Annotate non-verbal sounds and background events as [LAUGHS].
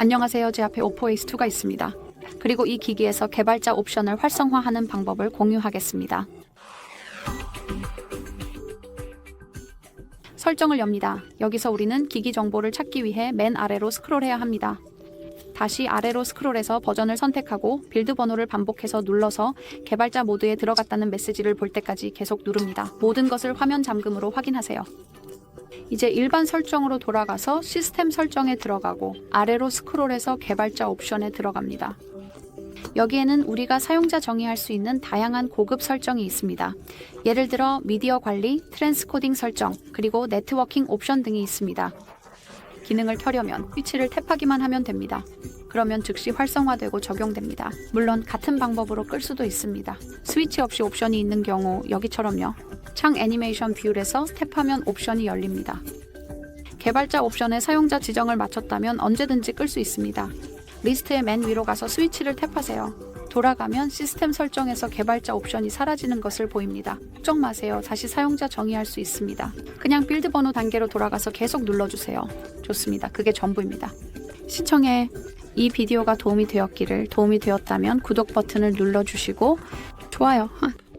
안녕하세요. 제 앞에 오포 에이스2가 있습니다. 그리고 이 기기에서 개발자 옵션을 활성화하는 방법을 공유하겠습니다. 설정을 엽니다. 여기서 우리는 기기 정보를 찾기 위해 맨 아래로 스크롤해야 합니다. 다시 아래로 스크롤해서 버전을 선택하고 빌드 번호를 반복해서 눌러서 개발자 모드에 들어갔다는 메시지를 볼 때까지 계속 누릅니다. 모든 것을 화면 잠금으로 확인하세요. 이제 일반 설정으로 돌아가서 시스템 설정에 들어가고 아래로 스크롤해서 개발자 옵션에 들어갑니다. 여기에는 우리가 사용자 정의할 수 있는 다양한 고급 설정이 있습니다. 예를 들어 미디어 관리, 트랜스코딩 설정, 그리고 네트워킹 옵션 등이 있습니다. 기능을 켜려면 스위치를 탭하기만 하면 됩니다. 그러면 즉시 활성화되고 적용됩니다. 물론 같은 방법으로 끌 수도 있습니다. 스위치 없이 옵션이 있는 경우 여기처럼요. 창 애니메이션 뷰에서 탭하면 옵션이 열립니다. 개발자 옵션에 사용자 지정을 맞췄다면 언제든지 끌 수 있습니다. 리스트의 맨 위로 가서 스위치를 탭하세요. 돌아가면 시스템 설정에서 개발자 옵션이 사라지는 것을 보입니다. 걱정 마세요. 다시 사용자 정의할 수 있습니다. 그냥 빌드 번호 단계로 돌아가서 계속 눌러주세요. 좋습니다. 그게 전부입니다. 시청에 이 비디오가 도움이 되었기를 도움이 되었다면 구독 버튼을 눌러주시고 좋아요. [LAUGHS]